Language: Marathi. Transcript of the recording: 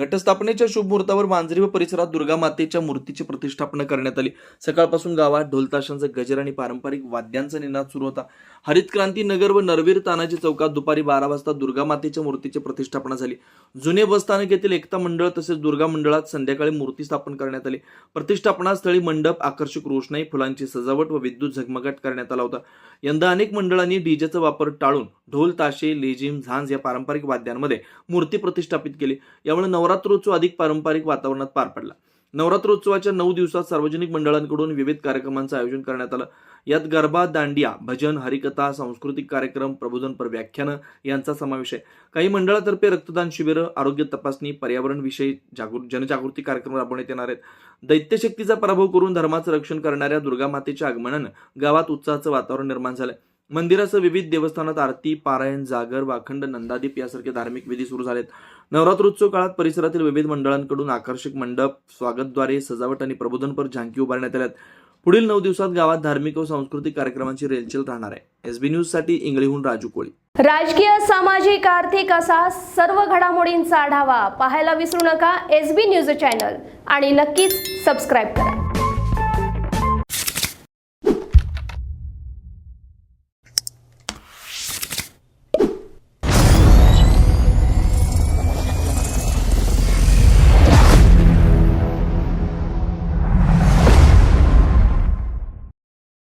घटस्थापनेच्या शुभ मुहूर्तावर मांजरी व परिसरात दुर्गा मातेच्या मूर्तीची प्रतिष्ठापना करण्यात आली. सकाळपासून गावात ढोलताशांचा गजर आणि पारंपरिक वाद्यांचा निनाद सुरू होता. हरित क्रांती नगर व नरवीर तानाजी चौकात दुपारी बारा वाजता दुर्गा मातेच्या मूर्तीची प्रतिष्ठापना झाली. जुने बसस्थानक येथील एकता मंडळ तसेच दुर्गा मंडळात संध्याकाळी मूर्ती स्थापन करण्यात आली. प्रतिष्ठापनास्थळी मंडप आकर्षक रोषणाई फुलांची सजावट व विद्युत झगमगाट करण्यात आला होता. यंदा अनेक मंडळांनी डीजेचा वापर टाळून ढोल ताशे लेझिम झांज या पारंपरिक वाद्यांमध्ये मूर्ती प्रतिष्ठापित केली. यामुळे नवरा नवरात्रोत्सव अधिक पारंपरिक वातावरणात पार पडला. नवरात्रोत्सवाच्या नऊ दिवसात सार्वजनिक मंडळांकडून विविध कार्यक्रमांचं आयोजन करण्यात आलं. यात गरबा दांडिया भजन हरिकथा सांस्कृतिक कार्यक्रम प्रबोधनपर व्याख्यानं यांचा समावेश आहे. काही मंडळातर्फे रक्तदान शिबिरं आरोग्य तपासणी पर्यावरणविषयी जागृत जागृ जनजागृती कार्यक्रम राबवण्यात येणार आहेत. दैत्यशक्तीचा पराभव करून धर्माचं रक्षण करणाऱ्या दुर्गा मातेच्या आगमनानं गावात उत्साहाचं वातावरण निर्माण झालं मंदिरासह विविध देवस्थानात आरती पारायण जागर वाखंड नंदादीप यासारखे धार्मिक विधी सुरू झालेत. नवरात्रोत्सव काळात परिसरातील विविध मंडळांकडून आकर्षक मंडप स्वागतद्वारे सजावट आणि प्रबोधनपर झांकी उभारण्यात आल्यात. पुढील नऊ दिवसात गावात धार्मिक व सांस्कृतिक कार्यक्रमांची रेलचेल राहणार आहे. एसबी न्यूजसाठी इंगळीहून राजू कोळी. राजकीय सामाजिक आर्थिक असा सर्व घडामोडींचा आढावा पाहायला विसरू नका एस बी न्यूज चॅनल आणि नक्कीच सबस्क्राईब करा.